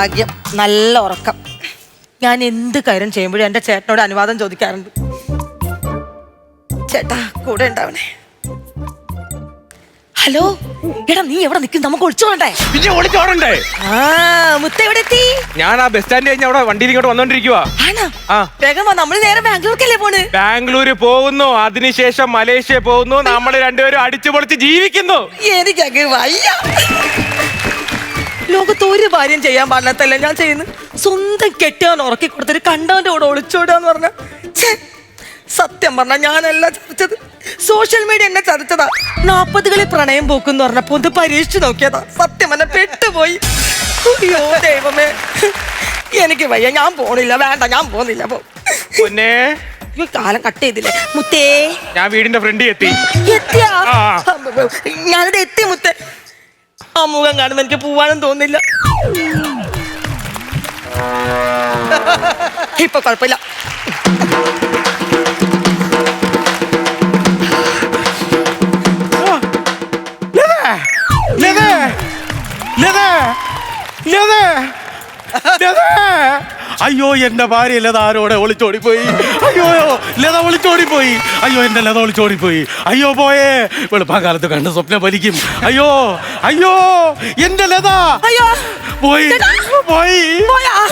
ഭാഗ്യം നല്ല ഉറക്കം. ഞാൻ എന്ത് കാര്യം ചെയ്യുമ്പോഴും എന്റെ ചേട്ടനോട് അനുവാദം ചോദിക്കാറുണ്ട്. ചേട്ടാ കൂടെ ഉണ്ടാവണേ. ഹലോ എടാ നീ എവിടെ നിൽക്കും നമുക്ക് ഒളിച്ചോണ്ടേ പിന്നെ ഒളിച്ചോടണ്ടേ ആ മുത്ത എവിടെ എത്തി? ഞാൻ ആ ബസ് സ്റ്റാൻഡ് കഴിഞ്ഞ അവിടെ വണ്ടിയിൽ ഇങ്ങോട്ട് വന്നോണ്ടിരിക്കുക ആണോ? ആ. വേഗം വാ നമ്മൾ നേരെ ബാംഗ്ലൂർക്കല്ലേ പോണ്? ബാംഗ്ലൂര് പോകുന്നു അതിനുശേഷം മലേഷ്യ പോകുന്നു നമ്മൾ രണ്ടുപേരും അടിച്ചു പൊളിച്ച് ജീവിക്കുന്നു. എനിക്കങ്ങ് വയ്യ. ലോകത്ത് ഒരു കാര്യം ചെയ്യാൻ പാടില്ലാത്തല്ല ഞാൻ ചെയ്യുന്നത്? സ്വന്തം കെട്ടിയവൻ ഉറക്കി കൊടുത്തിട്ട് കണ്ടവന്റെ കൂടെ ഒളിച്ചോടാന്ന് പറഞ്ഞ സത്യം പറഞ്ഞ ഞാനല്ല ചതിച്ചത്. സോഷ്യൽ മീഡിയ എന്നെ ചതിച്ചതാ. നാപ്പതുകളിൽ പ്രണയം പോക്കെന്ന് പറഞ്ഞപ്പോ ഒന്ന് പരീക്ഷിച്ചു നോക്കിയതാ. സത്യം എന്നെ പെട്ടുപോയി. അയ്യോ ദൈവമേ. എനിക്ക് വയ്യ ഞാൻ പോണില്ല വേണ്ട ഞാൻ പോന്നില്ല പോ. പൊന്നെ. കാലം കട്ട് ചെയ്തില്ലേ. മുത്തേ. ഞാൻ വീടിന്റെ ഫ്രണ്ട് എത്തി. എത്തിയാ. ഞാനിത് എത്തി മുത്തേ. ആ മുഖം കാണുമ്പോൾ എനിക്ക് പോവാനും തോന്നില്ല ഇപ്പൊ കുഴപ്പമില്ല. അയ്യോ എന്റെ ഭാര്യ ലത ആരോടെ ഒളിച്ചോടിപ്പോയി? അയ്യോ ലത ഒളിച്ചോടിപ്പോയി. അയ്യോ എന്റെ ലത ഒളിച്ചോടിപ്പോയി. അയ്യോ പോയേ. വെളുപ്പാകാലത്ത് കണ്ട് സ്വപ്നം വലിക്കും അയ്യോ അയ്യോ എന്റെ ലത. അയ്യോ. പോയി പോയി.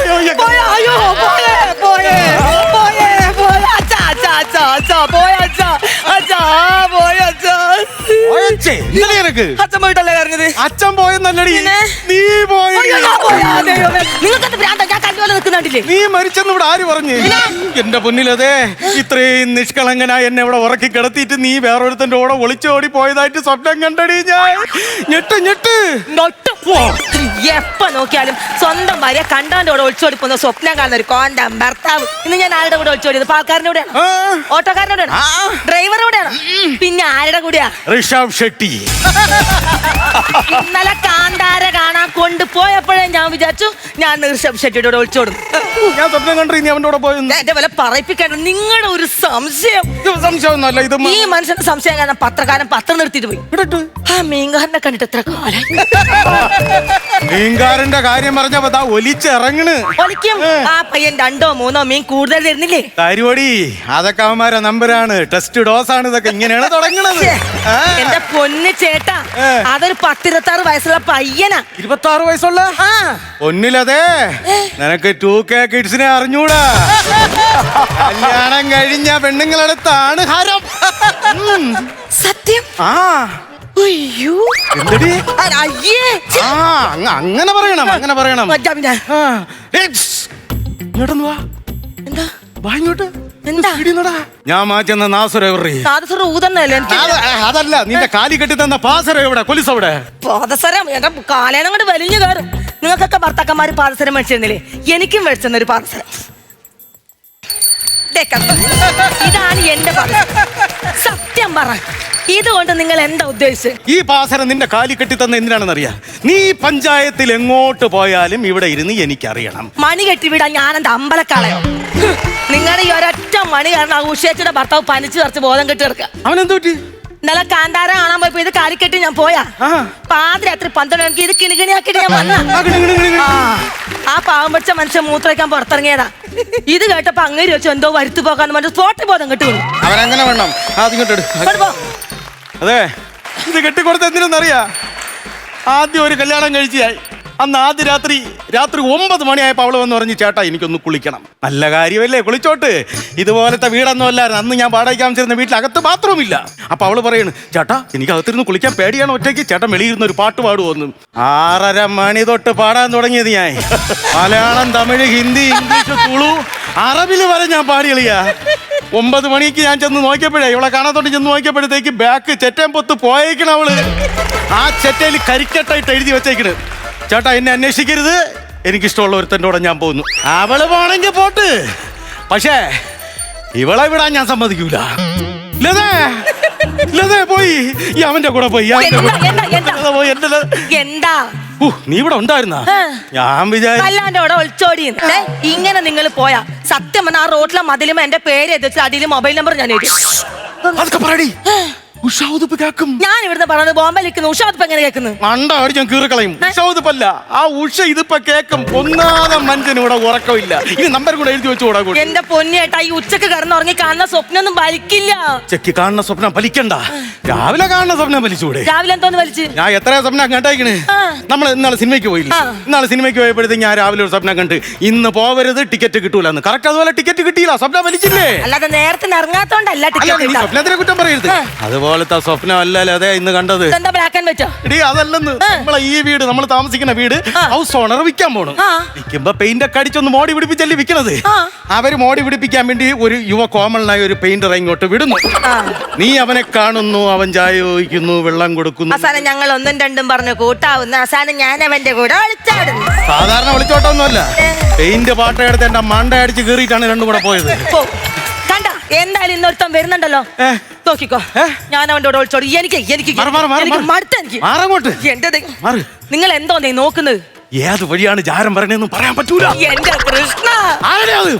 അയ്യോ, എ- പോയാ. അയ്യോ പോയേ പോയേ. പോയേ പോയേ. നിനക്ക്. അച്ഛൻ പോയിട്ടല്ലേ കരഞ്ഞത് അച്ഛൻ പോയെന്നല്ലടി. പിന്നെ? നീ മരിച്ചെന്ന് ഇവിടെ ആര് പറഞ്ഞു? എന്റെ മുന്നിലതേ ഇത്രയും നിഷ്കളങ്കനായി എന്നെ ഇവിടെ ഉറക്കി കിടത്തിയിട്ട് നീ വേറൊരുത്തന്റെ കൂടെ ഒളിച്ചോടി പോയതായിട്ട് സ്വപ്നം കണ്ടടി ഞാൻ. ഞെട്ട് ഞെട്ട്. എപ്പ നോക്കിയാലും സ്വന്തം ഭാര്യ കണ്ടാന്റെ കൂടെ ഒളിച്ചോടി പോകുന്ന സ്വപ്നം കാണുന്ന ഒരു കോന്തം ഭർത്താവ്. ഇന്ന് ഞാൻ ആരുടെ കൂടെ ഒളിച്ചോടിയത്? പാൽക്കാരന്റെ കൂടെയാണ്? ആ, ഓട്ടോക്കാരന്റെ കൂടെയാണ്? ഡ്രൈവറുടെ കൂടെയാണ്? പിന്നെ ആരുടെ കൂടെയാ? ഋഷഭ് ഷെട്ടി ഇന്നലെ കാന്താര കാണാൻ കൊണ്ടുപോയപ്പോഴേ ഞാൻ വിചാരിച്ചു ഞാൻ ഋഷഭ് ഷെട്ടിയുടെ കൂടെ ഒളിച്ചോടും. ഞാൻ സ്വപ്നം കണ്ടു നീ അവന്റെ കൂടെ പോയെന്ന്. എന്റെ വില പറയിപ്പിക്കണം നിങ്ങളുടെ ഒരു സംശയം. സംശയം സംശയമൊന്നുമല്ല ഇത് ഈ മനുഷ്യന്റെ സംശയം കാരണം പത്രക്കാരൻ പത്രം നിർത്തിയിട്ട് പോയി. ഇവിടെട്ട് ആ മീൻകാരനെ കണ്ടിട്ട് എത്ര കാലം മീൻകാരന്റെ കാര്യം പറഞ്ഞപ്പോ ദാ ഒലിച്ചിറങ്ങണ്. ഒലിക്കും. ആ പയ്യൻ രണ്ടോ മൂന്നോ മീൻ കൂടുതൽ തരുന്നില്ലേ? കാര്യപടി അതൊക്കെ അവന്മാരെ നമ്പരാണ്. ടെസ്റ്റ് ഡോസ് ആണ് ഇതൊക്കെ. ഇങ്ങനെയാണ് തുടങ്ങണത്. എന്റെ ആ. പൊന്ന് ചേട്ടാ. അതൊരു പത്തിരുപത്തി ആറ് വയസ്സുള്ള പയ്യനാ. ഇരുപത്തി ആറ് വയസ്സുള്ള ഒന്നിലതേ നിനക്ക് ടൂ കെ കിഡ്സിനെ അറിഞ്ഞൂടാ. കല്യാണം കഴിഞ്ഞ പെണ്ണുങ്ങളടുത്താണ് ഹരം. സത്യം? ആ. അയ്യോ. എന്തടി? അയ്യേ. ആ അങ്ങനെ പറയണം അങ്ങനെ പറയണം. വാ. എന്താ? വാ ഇങ്ങോട്ട്. എന്താ. ഞാൻ മാറ്റുന്ന നാസുര എവിടെ പാദസരം ഊതന്നല്ലേ എനിക്ക്? അതല്ല നിന്റെ കാലി കെട്ടി തന്ന പാസര എവിടെ? കൊലിസ് എവിടെ പാദസരം എന്റെ കാലേനം കൊണ്ട് വലിഞ്ഞു കയറും. നിങ്ങൾക്കൊക്കെ ഭർത്താക്കന്മാര് പാദസരം മേടിച്ചിരുന്നില്ലേ? എനിക്കും മേടിച്ചെന്ന ഒരു പാദസരം. ദേ കണ്ടോ? ഇതാണ് എന്റെ പാദസരം. സത്യം പറ. ഇതുകൊണ്ട് നിങ്ങൾ എന്താ ഉദ്ദേശിച്ചത്? ഈ പാസരം നിന്റെ കാലി കെട്ടി തന്ന എന്തിനാണെന്ന് അറിയാ നീ പഞ്ചായത്തിൽ എങ്ങോട്ട് പോയാലും ഇവിടെ ഇരുന്ന് എനിക്കറിയണം. മണി കെട്ടി വിടാൻ ഞാനെന്താ അമ്പലക്കാളയോ? നിങ്ങളുടെ ഈ ഒരൊറ്റ മണി കാരണം ആ ഉഷേച്ചിയുടെ ഭർത്താവ് പനിച്ചു കുറച്ച് ബോധം കെട്ടി അവൻ അവനെന്ത് പറ്റി? ഇന്നലെ കാന്താര കാണാൻ പോയപ്പോ ഇത് കാലിക്കെട്ടി ഞാൻ പോയാ. ആ. പാതിരാത്രി പന്ത്രണ്ട് മണിക്ക് ഇത് കിണികിണിയാക്കിട്ട് ഞാൻ വന്ന. ആ, പാവം പിടിച്ച മനുഷ്യൻ മൂത്രയ്ക്കാൻ പുറത്തിറങ്ങിയതാ. ഇത് കേട്ടപ്പോ അങ്ങേര് വെച്ച് എന്തോ വരുത്തു പോകാന്ന് പറഞ്ഞ സ്പോട്ട് ബോധം കെട്ടി വീണു. അവനങ്ങനെ വേണം. അതെ ഇത് കെട്ടിക്കൊടുത്ത എന്തിനെന്നറിയാ? ആദ്യം ഒരു കല്യാണം കഴിച്ചായി അന്ന് ആദ്യ രാത്രി രാത്രി ഒമ്പത് മണിയായപ്പോൾ അവൾ വന്ന് പറഞ്ഞു ചേട്ടാ എനിക്കൊന്ന് കുളിക്കണം. നല്ല കാര്യമല്ലേ കുളിച്ചോട്ട്. ഇതുപോലത്തെ വീടൊന്നും അല്ലായിരുന്നു അന്ന് ഞാൻ വാടകയ്ക്ക് താമസിച്ചിരുന്ന വീട്ടിലകത്ത് ബാത്റൂം ഇല്ല അപ്പൊ അവൾ പറയുന്നു ചേട്ടാ എനിക്ക് അകത്തിരുന്ന് കുളിക്കാൻ പേടിയാണ് ഒറ്റയ്ക്ക്. ചേട്ടൻ വെളിയിരുന്ന ഒരു പാട്ട് പാടുവന്നു ആറര മണി തൊട്ട് പാടാൻ തുടങ്ങിയത് ഞാൻ. മലയാളം തമിഴ് ഹിന്ദി ഇംഗ്ലീഷ് തുളു അറബിൽ വരെ ഞാൻ പാടി കളിയ. ഒമ്പത് മണിക്ക് ഞാൻ ചെന്ന് നോക്കിയപ്പോഴേ ഇവളെ കാണാത്തോണ്ട് ചെന്ന് നോക്കിയപ്പോഴത്തേക്ക് ബാക്ക് ചെറ്റൻ പൊത്ത് പോയേക്കണ അവൾ. ആ ചെറ്റയിൽ കരിക്കട്ടായിട്ട് എഴുതി വെച്ചേക്കണ്. ചേട്ടാ എന്നെ അന്വേഷിക്കരുത്. എനിക്കിഷ്ടമുള്ള ഒരുത്തന്റെ കൂടെ ഞാൻ പോകുന്നു. അവൾ പോണെങ്കിൽ പോട്ട്. പക്ഷേ ഇവളെ വിടാൻ ഞാൻ സമ്മതിക്കൂല. ലതേ ലതേ പോയി. ഈ അവന്റെ കൂടെ പോയി അവന്റെ എന്താ, കൂടെ. എന്താ, എന്താ? ലത പോയി എന്റെ ലത- എന്താ? ഊ, നീ ഇവിടെ ഉണ്ടായിരുന്നാ? ആ. ഞാൻ വിചാരിച്ചു കല്ലാന്റെ അവിടെ ഒളിച്ചോടി ഇങ്ങനെ നിങ്ങൾ പോയാ. സത്യം ആ റോഡിലെ മതിലും എന്റെ പേര് എത്തിച്ച് അടിയിൽ മൊബൈൽ നമ്പർ ഞാൻ എഴുതി. അതൊക്കെ പറയടി. ഉഷ ഉതുപ്പ് കേക്കും. ഞാൻ ഇവിടുന്ന് പറഞ്ഞത് ബോംബെ നിൽക്കുന്നു ഉഷ ഇപ്പൊ എങ്ങനെ കേൾക്കുന്നു മണ്ട അടിച്ച് ഞാൻ കീറിക്കളയും ഉഷ ഉതുപ്പല്ല. ആ ഉഷ ഇതിപ്പോ കേക്കും. ഒന്നാതെ മനുഷ്യന് ഇവിടെ ഉറക്കമില്ല. ഇനി നമ്പർ കൂടെ എഴുതി വെച്ചു കൂടാ കൂടി? എന്റെ പൊന്നേട്ടാ ഈ ഉച്ചയ്ക്ക് കിടന്നുറങ്ങി കാണുന്ന സ്വപ്നമൊന്നും വലിക്കില്ല ചെക്ക് കാണുന്ന സ്വപ്നം ഫലിക്കണ്ട. രാവിലെ കാണുന്ന സ്വപ്നം ഫലിച്ചൂടെ രാവിലെ എന്തോന്ന് വലിച്ച്? ഞാൻ എത്ര സ്വപ്നം കണ്ടേക്കണ്? നമ്മൾ ഇന്നാളെ സിനിമയ്ക്ക് പോയില്ല. ഇന്നാളെ സിനിമയ്ക്ക് പോയപ്പോഴത്തേക്ക് ഞാൻ രാവിലെ ഒരു സ്വപ്നം കണ്ട് ഇന്ന് പോവരുത് ടിക്കറ്റ് കിട്ടൂല എന്ന് കറക്റ്റ് അതുപോലെ ടിക്കറ്റ് കിട്ടിയില്ല. സ്വപ്നം വലിച്ചില്ലേ? അല്ലാതെ നേരത്തെ ഇറങ്ങാത്തോണ്ടല്ല സ്വപ്നത്തിനെ കുറ്റം പറയരുത്. അതുപോലത്തെ സ്വപ്നം അല്ലല്ലോ അതെ ഇന്ന് കണ്ടത്. അതല്ലെന്ന്. നമ്മളെ ഈ വീട് നമ്മൾ താമസിക്കുന്ന വീട്. ഹൗസ് ഓണർ വിൽക്കാൻ പോണു. വിൽക്കുമ്പോ പെയിന്റ് ഒക്കെ അടിച്ചൊന്ന് മോടി പിടിപ്പിച്ചല്ലേ വിൽക്കണത്. അവർ മോടി പിടിപ്പിക്കാൻ വേണ്ടി ഒരു യുവ കോമളനായ ഒരു പെയിന്റർ ഇങ്ങോട്ട് വിടുന്നു. നീ അവനെ കാണുന്നു അവൻ ചായ ചോദിക്കുന്നു വെള്ളം കൊടുക്കുന്നു. അവസാനം ഞങ്ങൾ ഒന്നും രണ്ടും പറഞ്ഞു കൂട്ടാവുന്ന. അവസാനം ഞാൻ അവന്റെ കൂടെ ഒളിച്ചാടുന്നു. സാധാരണ വിളിച്ചോട്ടൊന്നുമല്ല പെയിന്റ് പാട്ട എടുത്ത് എന്റെ മണ്ട അടിച്ച് കീറിയിട്ടാണ് രണ്ടും കൂടെ പോയത്. പോ. കണ്ട? എന്തായാലും ഇന്നൊരുത്തം വരുന്നുണ്ടല്ലോ. ഏ. നോക്കിക്കോ. ഞാൻ അവന്റെ കൂടെ ഒളിച്ചോടി. എനിക്ക് എനിക്ക് മാറ്, മാറ്, മാറ്, എനിക്ക് മാറ്. മടുത്ത എനിക്ക്. മാറങ്ങോട്ട് എന്റെ. മാറ്. നിങ്ങൾ എന്തോ നീ നോക്കുന്നത്? ഏത് വഴിയാണ് ജാരം പറയണെന്ന് പറയാൻ പറ്റൂല. എന്റെ കൃഷ്ണ. അത്?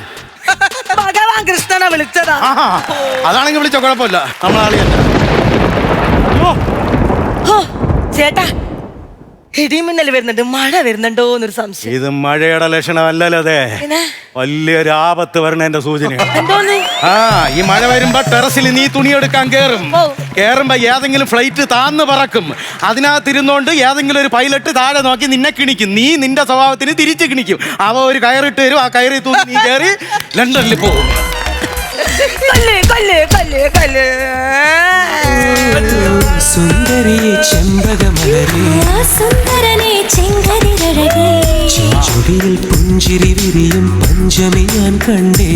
ഭഗവാൻ കൃഷ്ണനെ വിളിച്ചതാ. ആഹാ. അതാണെങ്കിൽ വിളിച്ചോ കുഴപ്പമില്ല. നമ്മളാളിയല്ല. ചേട്ടാ ഇടിമിന്നൽ വരുന്നുണ്ട്. മഴ വരുന്നുണ്ടോ എന്നൊരു സംശയം. ഇത് മഴയുടെ ലക്ഷണമല്ലല്ലോ അതെ. വലിയൊരു ആപത്ത് വരണേന്റെ സൂചന. ആ ഈ മഴ വരുമ്പോ ടെറസിൽ നീ തുണിയെടുക്കാൻ കേറും. ഓ. കേറുമ്പോ ഏതെങ്കിലും ഫ്ലൈറ്റ് താന്ന് പറക്കും. അതിനകത്തിരുന്നോണ്ട് ഏതെങ്കിലും ഒരു പൈലറ്റ് താഴെ നോക്കി നിന്നെ കിണിക്കും. നീ നിന്റെ സ്വഭാവത്തിന് തിരിച്ചു കിണിക്കും. അവ ഒരു കയറിട്ട് വരും. ആ കയറി തൂക്കി നീ കയറി ലണ്ടനിൽ പോകും. കല്ല് കല്ല് കല്ല് കല്ല്. സുന്ദരിയെ ചെമ്പകമലരെ. സുന്ദരനെ ചെങ്കതിരഴകേ. ചെഞ്ചുടിയിൽ പുഞ്ചിരി വിരിയും പഞ്ചമി ഞാൻ കണ്ടേ.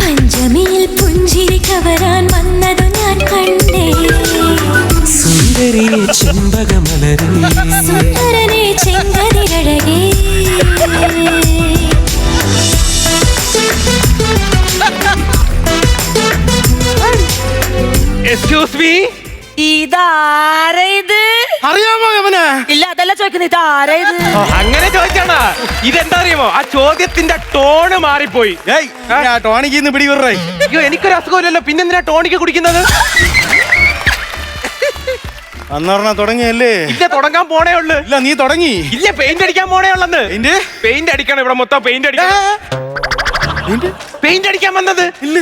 പഞ്ചമിയിൽ പുഞ്ചിരി കവരാൻ വന്നതു ഞാൻ കണ്ടേ. സുന്ദരിയെ ചെമ്പകമലരെ. സുന്ദരനെ ചെങ്കതിരഴകേ. എക്സ്ക്യൂസ് മീ ഇതാരാ ഇത്? അറിയാമോ അവന് ഇല്ല അതല്ല ചോദിക്കുന്നത്. ഇതാരാ ഇത്? അങ്ങനെ ചോദിച്ചാണ് ഇതെന്താ അറിയുമോ ആ ചോദ്യത്തിന്റെ ടോണ് മാറിപ്പോയി. ഏയ് ഞാൻ ടോണിക്ക് ഇന്ന് പിടിവിറേ അയ്യോ എനിക്കൊരു അസുഖമില്ലല്ലോ. പിന്നെന്തിനാ ടോണിക്ക് കുടിക്കുന്നത്? അന്നറിഞ്ഞ തുടങ്ങിയല്ലേ? ഇല്ല തുടങ്ങാൻ പോണേ ഉള്ളു. ഇല്ല നീ തുടങ്ങി. ഇല്ല പെയിന്റ് അടിക്കാൻ പോണേ ഉള്ളന്ന്. പെയിന്റ് പെയിന്റ് അടിക്കണം ഇവിടെ മൊത്തം പെയിന്റ് അടിക്കണം. പെയിന്റ് അടിക്കാൻ വന്നത്? ഇല്ല.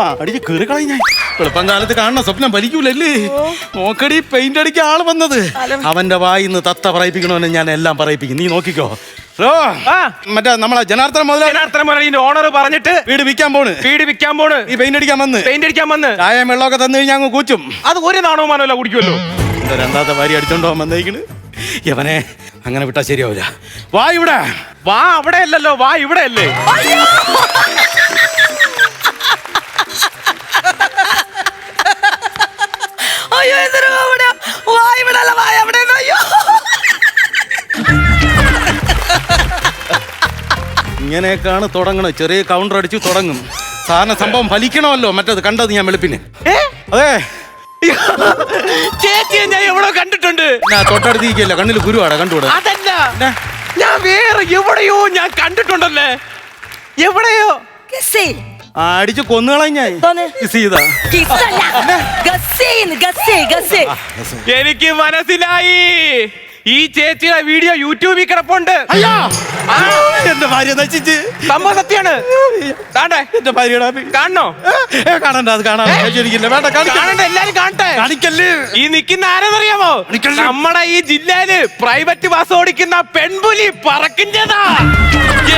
ആ അടിച്ച് കയറി കളഞ്ഞ എളുപ്പം കാലത്ത് കാണുന്ന സ്വപ്നം ഭരിക്കൂലല്ലേ? നോക്കടി പെയിന്റ് അടിക്കാൻ ആൾ വന്നത്. അവന്റെ വായിന്ന് തത്ത പറയിപ്പിക്കണമെന്ന് ഞാൻ എല്ലാം പറയിപ്പിക്കും. നീ നോക്കിക്കോ. ഹലോ. മറ്റേ നമ്മളെ ജനാർദ്ദന മുതൽ ജനാർദ്ദന മുരളിന്റെ ഓണർ പറഞ്ഞിട്ട് വീട് വിൽക്കാൻ പോണ്. വീട് വിൽക്കാൻ പോണ്. ഈ പെയിന്റ് അടിക്കാൻ വന്ന്. പെയിന്റ് അടിക്കാൻ വന്ന്. ചായം വെള്ളമൊക്കെ തന്നു കഴിഞ്ഞാൽ അങ്ങ് കൂച്ചും. അത് ഒരു നാണവമാനമല്ല കുടിക്കുമല്ലോ. എന്താ രണ്ടാമത്തെ വാരി അടിച്ചോണ്ടോ വന്നേക്കണ്. യവനെ അങ്ങനെ വിട്ടാ ശരിയാവില്ല വാ ഇവിടെ. വാ അവിടെ അല്ലല്ലോ വാ ഇവിടെ അല്ലേ. ഇങ്ങനെയൊക്കെയാണ് തുടങ്ങണത്. ചെറിയ കൗണ്ടർ അടിച്ച് തുടങ്ങും. സാധാരണ സംഭവം ഫലിക്കണമല്ലോ മറ്റത് കണ്ടത് ഞാൻ വെളുപ്പിന്. ഏ? അതെ. ചേച്ചിയെ ഞാൻ എവിടെ കണ്ടിട്ടുണ്ട്. ഞാൻ തൊട്ടടുത്തിരിക്കല്ല കണ്ണിൽ ഗുരുവാടാ കണ്ടുകൂടാ? അതല്ല. ഞാൻ വേറെ എവിടെയോ ഞാൻ കണ്ടിട്ടുണ്ടല്ലേ? എവിടെയോ? കിസ്സേ. ആ, അടിച്ച് കൊന്നുകളഞ്ഞായി തോന്ന്. ചെയ്താ. കിസ്സല്ല. ഗസ്സേന്ന്, ഗസ്സേ, ഗസ്സേ. എനിക്ക് മനസ്സിലായി. ഈ ചേച്ചിയുടെ വീഡിയോ യൂട്യൂബിൽ കിടപ്പുണ്ട്. അയ്യോ! എന്റെ ഭാര്യ നശിച്ച്. സംഭവം സത്യാണ് താണ്ടേ എന്റെ ഭാര്യയുടെ കാണണോ? കാണണ്ട അത് കാണാൻ ശരിക്കില്ല വേണ്ട കാണണ്ട എല്ലാരും കാണട്ടെ. കാണിക്കല്ലേ? ഈ നിക്കുന്ന ആരെന്നറിയാമോ? നമ്മുടെ ഈ ജില്ലയിൽ പ്രൈവറ്റ് ബസ് ഓടിക്കുന്ന പെൺപുലി പറക്കിഞ്ചതാ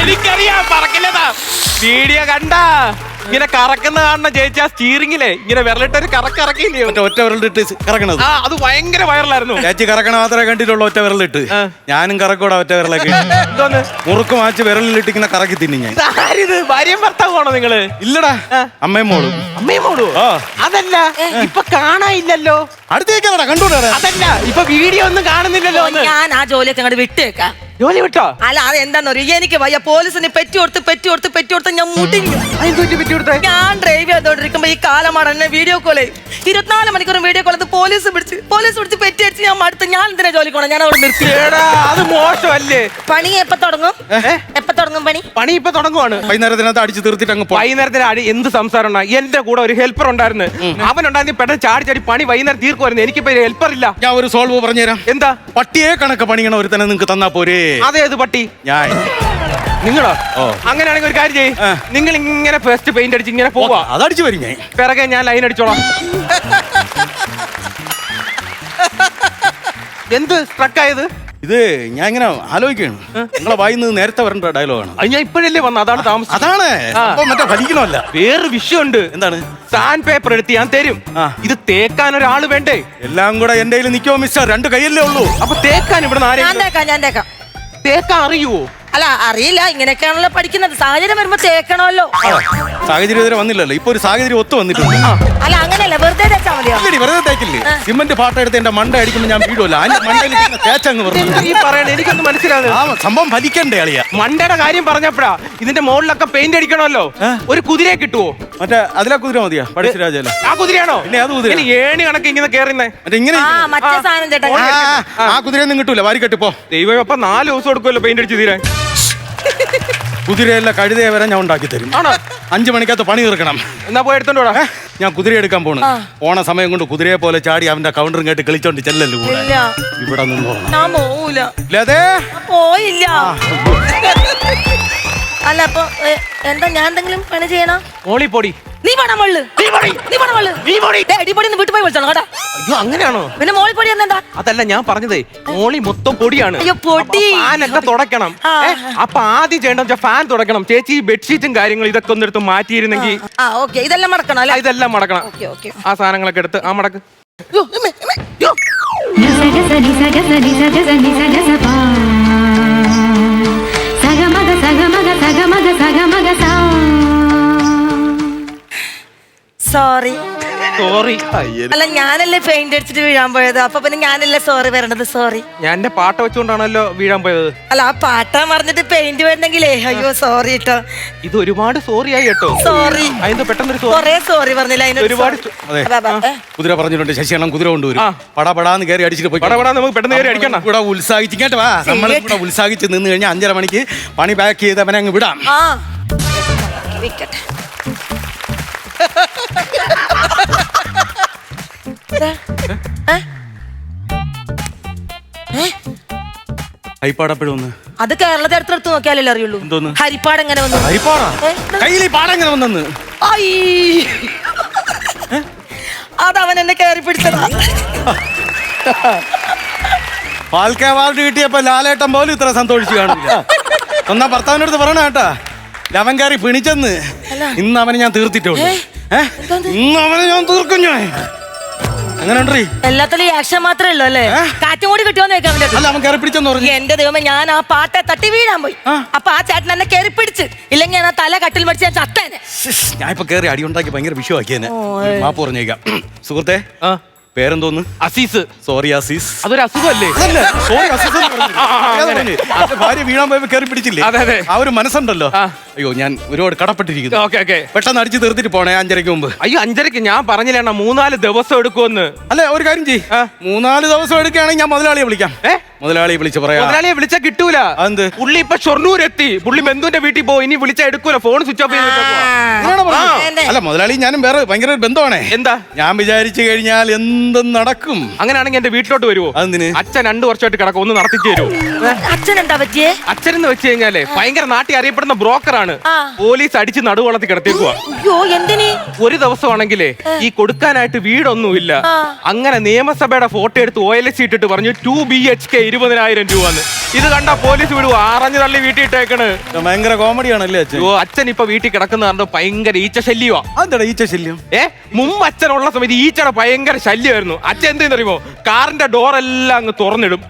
എനിക്കറിയാം പറക്കില്ലതാ വീഡിയോ കണ്ട. ഇങ്ങനെ കറക്കുന്ന കാണുന്ന ചേച്ചി ആ സ്റ്റീറിങ്ങിലെ ഇങ്ങനെ വിരലിട്ടൊരു കറക്കിറക്കിയില്ലയോ മറ്റേ ഒറ്റ വിരലിട്ട് കറക്കണത്. ആ അത് ഭയങ്കര വൈറലായിരുന്നു ചേച്ചി കറക്കണ മാത്രമേ കണ്ടിട്ടുള്ളൂ ഒറ്റ വിരലിട്ട്. ഞാനും കറക്കൂടാ ഒറ്റ വിരലൊക്കെ. മുറുക്ക് മാച്ച് വിരലിൽ ഇങ്ങനെ കറക്കി തിന്നി ഞാൻ. ഇതാരിത്? ഭാര്യയും ഭർത്താവാണോ നിങ്ങൾ? ഇല്ലടാ അമ്മയും മോളും. അമ്മയും മോളു? ആ. അതല്ല ഇപ്പൊ കാണാനില്ലല്ലോ. അടുത്തേക്കാടാ കണ്ടോടാ അതല്ല ഇപ്പൊ വീഡിയോ ഒന്നും കാണുന്നില്ലല്ലോ ഒന്ന്. ഞാൻ ആ ജോലിയൊക്കെ അങ്ങോട്ട് വിട്ടേക്കാം. ജോലി വിട്ടോ? അല്ല അത് എന്താന്ന് എനിക്ക് വയ്യ. പോലീസിന് പെറ്റി കൊടുത്ത് പെറ്റി കൊടുത്ത് പെറ്റി കൊടുത്ത് ഞാൻ മുടിഞ്ഞു അതെന്തു പറ്റി കൊടുത്തേ? ഞാൻ ഡ്രൈവ് ചെയ്തോണ്ടിരിക്കുമ്പോ ഈ കാലമാണ് എന്നെ വീഡിയോ കോളേ ഇരുപത്തിനാല് മണിക്കൂർ വീഡിയോ കോൾ പോലീസ് പിടിച്ച് പോലീസ് പിടിച്ച് പെറ്റി അടിച്ച് ഞാൻ മടുത്ത്. ഞാൻ എന്തിനാ ജോലിക്ക് പോണം? ഞാൻ അവിടെ നിർത്തി. എടാ അത് മോശമല്ലേ? പണി എപ്പ തുടങ്ങും? എപ്പ തുടങ്ങും പണി? പണി ഇപ്പൊ തുടങ്ങുവാണ്. വൈകുന്നേരത്തിനകത്ത് അടിച്ച് തീർത്തിട്ട് അങ്ങ് പോയി വൈകുന്നേരത്തിന് അടി എന്ത് സംസാരം ഉണ്ടാ? എന്റെ കൂടെ ഒരു ഹെൽപ്പർ ഉണ്ടായിരുന്നു. അവൻ ഉണ്ടായിരുന്നു പെട്ടെന്ന് ചാടി ചാടി പണി വൈകുന്നേരം തീർക്കുമായിരുന്നു എനിക്കിപ്പോ ഹെൽപ്പർ ഇല്ല. ഞാൻ ഒരു സോൾവ് പറഞ്ഞുതരാം. എന്താ? പട്ടിയെ കണക്ക് പണിയണ ഒരു തന്നെ നിങ്ങൾക്ക് തന്നാ പോരേ? അതേത് പട്ടി. ഞാൻ. നിങ്ങളോ? ഓ. അങ്ങനെയാണെങ്കിൽ ഒരു കാര്യം ചെയ്യ്. ആ. നിങ്ങൾ ഇങ്ങനെ ഫസ്റ്റ് പെയിന്റ് അടിച്ച് ഇങ്ങനെ പോവാ. അതടിച്ചു വരും ഞാൻ. പിറകെ ഞാൻ ലൈൻ അടിച്ചോളാം. എന്ത് സ്ട്രക്ക് ആയത്? ഇത് ഞാൻ ഇങ്ങനെ ആലോചിക്കുകയാണ്. നിങ്ങളെ വായിന്ന് നേരത്തെ വരേണ്ട ഡയലോഗാണ് അത് ഞാൻ ഇപ്പോഴല്ലേ വന്നു അതാണ് താമസം അതാണ്. ആ. സംഭവം മറ്റേ ഫലിക്കണമല്ല വേറൊരു വിഷയമുണ്ട്. എന്താണ്? സാൻഡ് പേപ്പർ എടുത്ത് ഞാൻ തരും. ആ. ഇത് തേക്കാൻ ഒരാൾ വേണ്ടേ? എല്ലാം കൂടെ എന്റെ കയ്യിൽ നിൽക്കുമോ മിസ്റ്റർ രണ്ട് കൈയല്ലേ ഉള്ളൂ. അപ്പൊ തേക്കാൻ ഇവിടെ ഞാൻ ആരെയും തേക്കാം ഞാൻ തേക്കാം. തേക്കാൻ അറിയുവോ അല്ല അറിയില്ല. ഇങ്ങനെയൊക്കെയാണല്ലോ പഠിക്കുന്നത്. സാഹചര്യം വരുമ്പോ തേക്കണമല്ലോ. സാഹചര്യം ഇതുവരെ വന്നില്ലല്ലോ. ഇപ്പൊ ഒരു സാഹചര്യം ഒത്തു വന്നിട്ടുണ്ട്. അല്ല അങ്ങനെയല്ല. വെറുതെ തേച്ചാ മതിയോ? ഇല്ലടി, വെറുതെ തേക്കില്ലേ? സിമന്റ് പാട്ട എടുത്ത് എന്റെ മണ്ട അടിക്കുമ്പോ ഞാൻ വീടുമല്ല അതിന്റെ മണ്ടയിൽ ഇരിക്കുന്ന തേച്ചങ്ങ് എന്താ പറഞ്ഞു ഈ പറയണേ? എനിക്കൊന്നും മനസ്സിലാകുന്നത് ആ സംഭവം ഫലിക്കണ്ടേ അളിയ? മണ്ടയുടെ കാര്യം പറഞ്ഞപ്പോഴാ ഇതിന്റെ മുകളിലൊക്കെ പെയിന്റ് അടിക്കണമല്ലോ. ഒരു കുതിരയെ കിട്ടുവോ? മറ്റേ അതിലാ കുതിര മതിയാ? പഴശ്ശിരാജല്ല ആ കുതിരയാണോ? പിന്നെ അത് കുതിര. ഇനി ഏണി കണക്ക് ഇങ്ങനെ കേറുന്നേ. മറ്റേ ഇങ്ങനെ ആ. മറ്റേ സാധനം ചേട്ടാ ആ, ആ, ആ കുതിരയൊന്നും കിട്ടൂല വാരി കെട്ടിപ്പോ. ദൈവം അപ്പൊ നാല് ദിവസം എടുക്കുമല്ലോ പെയിന്റ് അടിച്ച് തീരാൻ. കുതിരയല്ല കഴുതയെ വരെ ഞാൻ ഉണ്ടാക്കി തരും. ആണോ? അഞ്ചു മണിക്കകത്ത് പണി തീർക്കണം. എന്നാ പോയി എടുത്തോണ്ടോടാ ഏ, ഞാൻ കുതിര എടുക്കാൻ പോണു. ഓണ സമയം കൊണ്ട് കുതിരയെ പോലെ ചാടി അവന്റെ കൗണ്ടറും കേട്ട് കളിച്ചോണ്ട് ചെല്ലല്ലോ കൂടെ. ഇല്ല. ഇവിടെ നിന്നോ ഞാൻ പോവൂല. ലതേ പോയില്ല. അല്ല അപ്പൊ എന്താ ഞാൻ എന്തെങ്കിലും പണി ചെയ്യണോ? ഓളി പൊടി. നീ പണം വള്ളു നീ പൊടി. നീ പണം വള്ളു നീ പൊടി. അടിപൊടി അടിപൊളി വീട്ടിൽ പോയി വിളിച്ചോളാം കേട്ടോ. അയ്യോ അങ്ങനെയാണോ? പിന്നെ മോളി പൊടി എന്താ? അതല്ല ഞാൻ പറഞ്ഞതേ മോളി മൊത്തം പൊടിയാണ്. അയ്യോ പൊടി. ഫാനൊക്കെ തുടക്കണം അപ്പൊ ആദ്യം ചെയ്യേണ്ട ഫാൻ തുടക്കണം ചേച്ചി ബെഡ്ഷീറ്റും കാര്യങ്ങളും ഇതൊക്കെ ഒന്നെടുത്ത് മാറ്റിയിരുന്നെങ്കിൽ ആ ഇതെല്ലാം മടക്കണം അല്ല? ഇതെല്ലാം മടക്കണം. ആ സാധനങ്ങളൊക്കെ എടുത്ത് ആ മടക്ക്. സഗ സഗ സഗ സഗ സോറി സോറി അല്ല ഞാനല്ലേ പെയിന്റ് അടിച്ചിട്ട് വീഴാൻ പോയത്? അപ്പൊ പിന്നെ ഞാനല്ലേ സോറി വരണത് സോറി ഞാൻ എന്റെ പാട്ട വെച്ചുകൊണ്ടാണല്ലോ വീഴാൻ പോയത്. അല്ല ആ പാട്ടാ മറിഞ്ഞിട്ട് പെയിന്റ് വരണെങ്കിലേ അയ്യോ സോറി കേട്ടോ ഇത് ഒരുപാട് സോറി ആയി കേട്ടോ. സോറി അതിന് പെട്ടെന്നൊരു സോറി കൊറേ സോറി പറഞ്ഞില്ല? അതിന് ഒരുപാട് അതെ. അതെ കുതിര പറഞ്ഞിട്ടുണ്ട്. ശശിയണ്ണം കുതിര കൊണ്ടുവരും. ആ. പടപടാന്ന് കയറി അടിച്ചിട്ട് പോയി പടപടാ നമുക്ക് പെട്ടെന്ന് കയറി അടിക്കണ്ട. ഇവിടെ ഉത്സാഹിച്ച് ഇങ്ങോട്ട് വാ. നമ്മൾ ഇവിടെ ഉത്സാഹിച്ച് നിന്ന് കഴിഞ്ഞാൽ അഞ്ചര മണിക്ക് പണി പാക്ക് ചെയ്ത് അവനെ അങ്ങ് വിടാം. ആ. വിക്കട്ടെ. ഒന്ന് അത് കേരളത്തെ ചരിത്രം എടുത്ത് നോക്കിയാലല്ലേ അറിയുള്ളൂ. എന്തോന്ന്? ഹരിപ്പാട് എങ്ങനെ വന്നു? ഹരിപ്പാടാ? കയ്യിൽ വന്നെന്ന്? ഐ. അതവൻ എന്നെ കയറി പിടിച്ചതാ. പാൽക്കെ അവാർഡ് കിട്ടിയപ്പോ ലാലേട്ടൻ പോലും ഇത്ര സന്തോഷിച്ചു കാണില്ല. ഒന്നാ ഭർത്താവിന്റെ അടുത്ത് പറയണ കേട്ടാ. ലവൻ കയറി പിണിച്ചെന്ന്. ഇന്ന് അവനെ ഞാൻ തീർത്തിട്ടുണ്ട്? ഇന്ന് അവനെ ഞാൻ തീർക്കും ഞാൻ. അങ്ങനെ ഉണ്ടീ എല്ലാത്തിലും ആക്ഷൻ മാത്രമേ ഉള്ളൂ അല്ലേ? കാറ്റും കൂടി കിട്ടുമെന്ന് അല്ല അവൻ കയറി പിടിച്ചെന്ന് പറഞ്ഞു. എന്റെ ദൈവമേ ഞാൻ ആ പാട്ടെ തട്ടി വീഴാൻ പോയി. അപ്പൊ ആ ചേട്ടൻ എന്നെ കയറി പിടിച്ച്. ഇല്ലെങ്കിൽ ഞാൻ ആ തല കട്ടിൽ മടിച്ച് ഞാൻ ചത്തേനെ. ഞാൻ ഇപ്പൊ കയറി അടി ഉണ്ടാക്കി ഭയങ്കര. മാപ്പ് പറഞ്ഞേക്കാം. സുഹൃത്തെ ആ. പേരെന്തോന്ന്? അസീസ്. സോറി അസീസ്. അതൊരു അസുഖമല്ലേ? സോറി അസീസ് എന്ന് പറഞ്ഞില്ലേ? അത് ഭാര്യ വീഴാൻ പോയപ്പോ കയറി പിടിച്ചില്ലേ? അതെ, അതെ. ആ ഒരു മനസ്സുണ്ടല്ലോ. ആ. അയ്യോ ഞാൻ ഒരുപാട് കടപ്പെട്ടിരിക്കുന്നു. Okay okay. പെട്ടെന്ന് അടിച്ച് തീർത്തിട്ട് പോണേ അഞ്ചരയ്ക്ക് മുമ്പ്. അയ്യോ അഞ്ചരക്ക് ഞാൻ പറഞ്ഞില്ല മൂന്നാൽ ദിവസം എടുക്കുമെന്ന് അല്ല ഒരു കാര്യം ചെയ്യ്. ആ. മൂന്നാൽ ദിവസം എടുക്കുകയാണെങ്കിൽ ഞാൻ മുതലാളിയെ വിളിക്കാം. ഏ? മുതലാളിയെ വിളിച്ച് പറയാം. മുതലാളിയെ വിളിച്ചാ കിട്ടൂല. അതെന്ത്? പുള്ളി ഇപ്പൊ ഷൊർണൂർ എത്തി പുള്ളി ബന്ധുവിന്റെ വീട്ടിൽ പോയി. ഇനി വിളിച്ചാ എടുക്കൂല. ഫോൺ സ്വിച്ച് ഓഫ് ചെയ്ത് വെച്ചേക്കുവാ. പറഞ്ഞത്? അല്ല മുതലാളി ഞാനും വേറെ ഭയങ്കര ബന്ധമാണേ എന്താ? ഞാൻ വിചാരിച്ചു കഴിഞ്ഞാൽ എന്തും നടക്കും. അങ്ങനെയാണെങ്കിൽ എന്റെ വീട്ടിലോട്ട് വരുവോ? അതെന്തിന്? അച്ഛൻ രണ്ടു വർഷമായിട്ട് കിടക്കും. ഒന്ന് നടത്തിച്ചു തരുമോ അച്ഛൻ എന്താ പറ്റിയേ? അച്ഛൻ എന്ന് വെച്ച് കഴിഞ്ഞാലേ ഭയങ്കര നാട്ടിൽ അറിയപ്പെടുന്ന ബ്രോക്കറാണ് ആണ്. പോലീസ് അടിച്ച് നടുവളത്തി കിടത്തിക്കുക അയ്യോ എന്തിനി? ഒരു ദിവസമാണെങ്കിലേ ഈ കൊടുക്കാനായിട്ട് വീടൊന്നുമില്ല. ആ. അങ്ങനെ നിയമസഭയുടെ ഫോട്ടോ എടുത്ത് എൽ ഇട്ട് ഇട്ടിട്ട് പറഞ്ഞു ടു ബി എച്ച് കെ ഇരുപതിനായിരം രൂപ ഇത് കണ്ട പോലീസ് വിടുവോ? ആറഞ്ഞു തള്ളി വീട്ടിൽ ഇട്ടേക്കണ് ഭയങ്കര കോമഡിയാണല്ലേ അച്ഛൻ? ഓ അച്ഛൻ ഇപ്പൊ വീട്ടിൽ കിടക്കുന്ന കാരണം ഭയങ്കര ഈച്ച ശല്യമാ അതെന്താ ഈച്ച ശല്യം? ഏ? മുമ്പ് അച്ഛനുള്ള സമയത്ത് ഈച്ചയുടെ ഭയങ്കര ശല്യമായിരുന്നു. അച്ഛൻ എന്തെന്നറിയുമോ? കാറിന്റെ ഡോർ എല്ലാം അങ്ങ് തുറന്നിടും.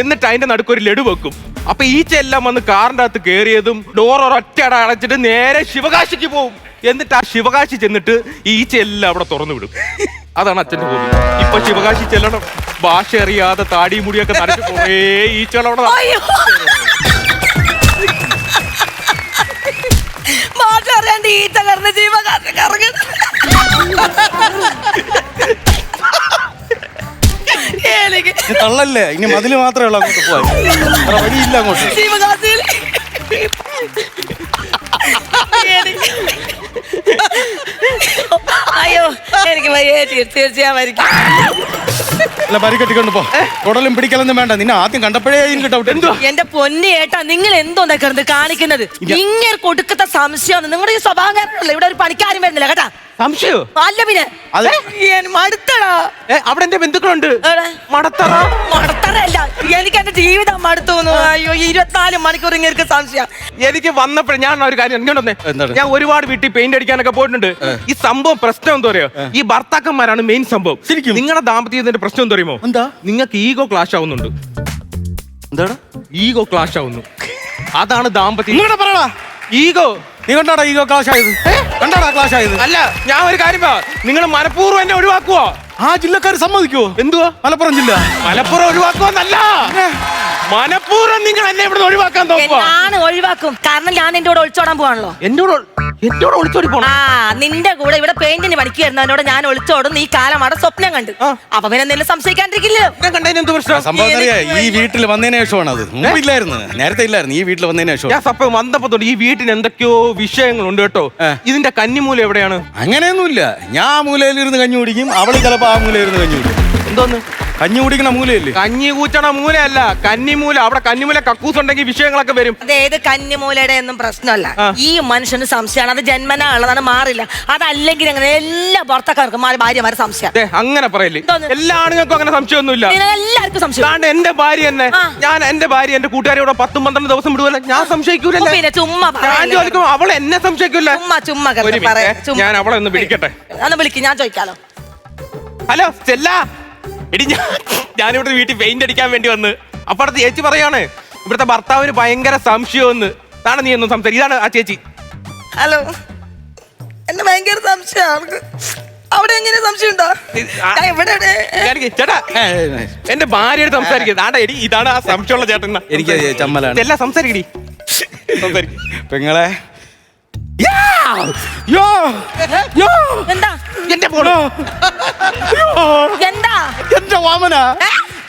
എന്നിട്ട് അതിന്റെ നടുക്ക് ഒരു ലഡു വെക്കും. അപ്പൊ ഈച്ച എല്ലാം വന്ന് കാറിന്റെ അകത്ത് കയറിയതും ഡോർ ഒരൊറ്റ അട അടച്ചിട്ട് നേരെ ശിവകാശിക്ക് പോകും എന്നിട്ട് ആ ശിവകാശി ചെന്നിട്ട് ഈ ഈച്ച എല്ലാം അവിടെ തുറന്നു വിടും. അതാണ് അച്ഛന്റെ ഹോബി ഇപ്പൊ ശിവകാശി ചെല്ലണം. ഭാഷ അറിയാതെ താടി മുടിയൊക്കെ നനച്ച് കുറേ ഈച്ചകളവിടെ ഭാഷ അറിയാണ്ട് ഈച്ച കറന്ന് ജീവ തള്ളല്ലേ? ഇനി മതിൽ മാത്രമേ ഉള്ളൂ അങ്ങോട്ട് പോയി വഴിയില്ല അങ്ങോട്ട്. അയ്യോ എനിക്ക് വയ്യ തീർച്ചയായും മരിക്കും അല്ല പരിക്കെട്ടിക്കൊണ്ട് പോ. കുടലും പിടിക്കലൊന്നും വേണ്ട. നിന്നെ ആദ്യം കണ്ടപ്പോഴേ എനിക്ക് ഡൗട്ട് എന്തോ? എന്റെ പൊന്നി ഏട്ടാ നിങ്ങൾ എന്തോന്നാ കിടന്ന് കാണിക്കുന്നത്? ഇങ്ങനെ കൊടുക്കത്ത സംശയമാണ് നിങ്ങളുടെ ഈ സ്വഭാവം കാരണമല്ല ഇവിടെ ഒരു പണിക്കാരും വരുന്നില്ല കേട്ടാ? സംശയോ അല്ല പിന്നെ. അത് ഏ, മടുത്തടാ. ഏ അവിടെ എന്റെ ബന്ധുക്കളുണ്ട്. എവിടെ? മടത്തറ. മടുത്തറല്ല എനിക്ക് എന്റെ ജീവിതം മടുത്തു തോന്നുന്നു. അയ്യോ ഇരുപത്തിനാല് മണിക്കൂർ ഇങ്ങനെ സംശയം. എനിക്ക് വന്നപ്പോഴേ ഞാൻ ഒരു കാര്യം ഇങ്ങോട്ട് വന്നേ. എന്താണ്? ഞാൻ ഒരുപാട് വീട്ടിൽ പെയിന്റ് അടിക്കാനൊക്കെ പോയിട്ടുണ്ട്. ഈ സംഭവം പ്രശ്നം എന്താ പറയാ ഈ ഭർത്താക്കന്മാരാണ് മെയിൻ സംഭവം. ശരിക്കും? നിങ്ങളുടെ ദാമ്പത്യത്തിന്റെ പ്രശ്നം എന്താ പറയുമോ എന്താ? നിങ്ങൾക്ക് ഈഗോ ക്ലാഷ് ആവുന്നുണ്ട്. എന്താണ്? ഈഗോ ക്ലാഷ് ആവുന്നു. അതാണ് ദാമ്പത്യം. ഈഗോ. നീ കണ്ടാടാ ഈഗോ ക്ലാഷ് ആയത്? കണ്ടാടാ ക്ലാഷ് ആയത്? അല്ല ഞാൻ ഒരു കാര്യം നിങ്ങൾ മനഃപൂർവം എന്നെ ഒഴിവാക്കുവോ? ആ ജില്ലക്കാർ സമ്മതിക്കോ എന്തുവാ? മലപ്പുറം ജില്ല. മലപ്പുറം ഒഴിവാക്കുവന്നല്ല മനഃപൂർവം നിങ്ങൾ എന്നെ ഇവിടെ ഒഴിവാക്കാൻ നോക്കുക ഞാൻ ഒഴിവാക്കും? കാരണം ഞാൻ നിന്റെ കൂടെ ഒളിച്ചോടാൻ പോവാണല്ലോ. എന്നോട് എന്നോട് ഒളിച്ചോടി പോണം. ആ നിന്റെ കൂടെ ഇവിടെ പെയിന്റിന് പണിക്ക് വരുന്നതിനോട് ഞാൻ ഒളിച്ചോടും. നീ അവിടെ സ്വപ്നം കണ്ടു. അവനെ അപ്പൊ പിന്നെ എന്തെങ്കിലും സംശയിക്കാണ്ടിരിക്കില്ലല്ലോ. ഞാൻ കണ്ടതിന് എന്ത് പ്രശ്നം? സംഭവം അറിയാ? ഈ വീട്ടിൽ വന്നതിന് ശേഷമാണ് അത് മുമ്പില്ലായിരുന്നു നേരത്തെ ഇല്ലായിരുന്നു. ഈ വീട്ടിൽ വന്നതിന് ശേഷം. ഞാൻ സപ്പം വന്നപ്പോണ്ട് ഈ വീട്ടിന് എന്തൊക്കെയോ വിഷയങ്ങളുണ്ട് കേട്ടോ. ഇതിന്റെ കന്നിമൂല എവിടെയാണ്? അങ്ങനെയൊന്നുമില്ല. ഞാൻ മൂലയിലിരുന്ന് കഞ്ഞി കുടിക്കും. അവൾ ചിലപ്പോ ആ മൂലയിരുന്ന് കഞ്ഞി കുടിക്കും. എന്തോന്ന്? കഞ്ഞി കുടിക്കണ മൂലയല്ലേ? കഞ്ഞി കൂച്ചണ മൂലയല്ല കന്നിമൂല. അവിടെ കന്നിമൂല കക്കൂസ് ഉണ്ടെങ്കിൽ വിഷയങ്ങളൊക്കെ വരും. അത് ഏത് കന്നിമൂലയുടെ ഒന്നും പ്രശ്നമല്ല. ഈ മനുഷ്യന് സംശയമാണ്. അത് ജന്മനാ ഉള്ളതാണ് മാറില്ല. അതല്ലെങ്കിൽ അങ്ങനെ എല്ലാ ഭർത്താക്കന്മാർക്കും മാറി ഭാര്യമാരെ സംശയം ദേ, അങ്ങനെ പറയല്ലേ. എന്തോന്ന്? എല്ലാ ആണുങ്ങൾക്കും അങ്ങനെ സംശയമൊന്നുമില്ല. ഇതിന് എല്ലാവർക്കും സംശയം. അതാണ്ട് എന്റെ ഭാര്യ തന്നെ. ആ. ഞാൻ എന്റെ ഭാര്യ എന്റെ കൂട്ടുകാരിയോടെ പത്തും പന്ത്രണ്ട് ദിവസം വിടുവല്ല. ഞാൻ സംശയിക്കൂലല്ലേ? പിന്നെ ചുമ്മാ ഞാൻ പറയല്ലേ. ചോദിക്കും അവൾ എന്നെ സംശയിക്കൂല ചുമ്മാ ചുമ്മാ ഒരു മിനിറ്റ്. ഞാൻ അവളെ ഒന്ന് വിളിക്കട്ടെ. അന്ന് വിളിക്ക് ഞാൻ ചോദിക്കാലോ. ഹലോ ചെല്ല. എടി ഞാൻ ഞാനിവിടെ വീട്ടിൽ പെയിന്റ് അടിക്കാൻ വേണ്ടി വന്ന്. അപ്പുറത്ത് ചേച്ചി പറയാണ് ഇവിടുത്തെ ഭർത്താവിന് ഭയങ്കര സംശയമെന്ന്. ഇതാണ് നീ ഒന്നും സംസാരിക്കും ഇതാണ് ആ ചേച്ചി. ഹലോ. എന്നെ ഭയങ്കര സംശയമാണ് അവിടെ എങ്ങനെ സംശയം ഉണ്ടോ ചേട്ടാ എന്റെ ഭാര്യയോട് സംസാരിക്കുന്നത് ആണ്ടാ എടി ഇതാണ് ആ സംശയമുള്ള ചേട്ടൻ. എനിക്ക് ചമ്മലാണ്. എല്ലാം സംസാരിക്കടി സംസാരിക്കും പെങ്ങളെ! എന്താ? എന്റെ ഫോണോ എന്താ? എന്റെ വാമന.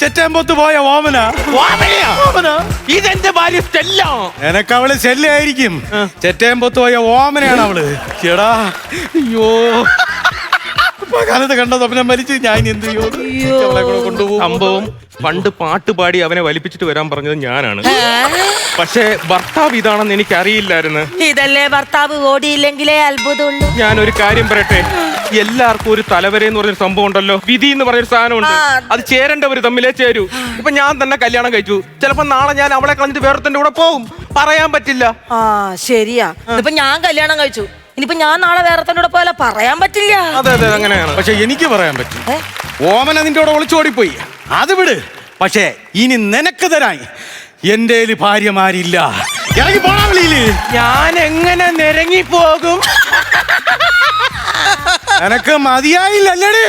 ചെറ്റമ്പത്ത് പോയ വാമന. വാമന? ഇതെന്റെ ഭാര്യ സ്റ്റെല്ല. എനക്ക് അവൾ ശല്യായിരിക്കും. ചെറ്റമ്പത്ത് പോയ വാമനയാണ് അവൾ. ചേടാ അയ്യോ. കാലത്ത് കണ്ട സ്വപ്നം മരിച്ച് ഞാൻ എന്ത് ചെയ്യും? അവളെ കൂടെ കൊണ്ടുപോകും. സംഭവം പണ്ട് പാട്ട് പാടി അവനെ വലിപ്പിച്ചിട്ട് വരാൻ പറഞ്ഞത് ഞാനാണ്. പക്ഷേ ഭർത്താവ് ഇതാണെന്ന് എനിക്ക് അറിയില്ലായിരുന്നു ഇതല്ലേ ഭർത്താവ് ഓടിയില്ലെങ്കിലേ അത്ഭുതമുള്ളൂ ഞാൻ ഒരു കാര്യം പറയട്ടെ? എല്ലാവർക്കും ഒരു തലവരെ എന്ന് പറഞ്ഞൊരു സംഭവം ഉണ്ടല്ലോ. വിധി എന്ന് പറഞ്ഞൊരു സാധനമുണ്ട്. അത് ചേരേണ്ടവര് തമ്മിലേ ചേരൂ. ഇപ്പൊ ഞാൻ തന്നെ കല്യാണം കഴിച്ചു. ചിലപ്പോ നാളെ ഞാൻ അവളെ കളഞ്ഞിട്ട് വേറൊരുത്തന്റെ കൂടെ പോകും. പറയാൻ പറ്റില്ല. ആ ശരിയാ. ഇപ്പൊ ഞാൻ കല്യാണം കഴിച്ചു. ഇനിയിപ്പോ ഞാൻ നാളെ വേറെ കൂടെ പോയാലോ? പറയാൻ പറ്റില്ല. അതെ അതെ അങ്ങനെയാണ്. പക്ഷെ എനിക്ക് പറയാൻ പറ്റും? ഓമന നിന്റെ കൂടെ ഒളിച്ചോടിപ്പോയി. അത് വിട്. പക്ഷേ ഇനി നിനക്ക് തരാൻ എന്റെ ഭാര്യമാരില്ല. ഇറങ്ങി പോണാ വിളിയിൽ. ഞാൻ എങ്ങനെ നിരങ്ങി പോകും? എനക്ക് മതിയായില്ലല്ലേടേ.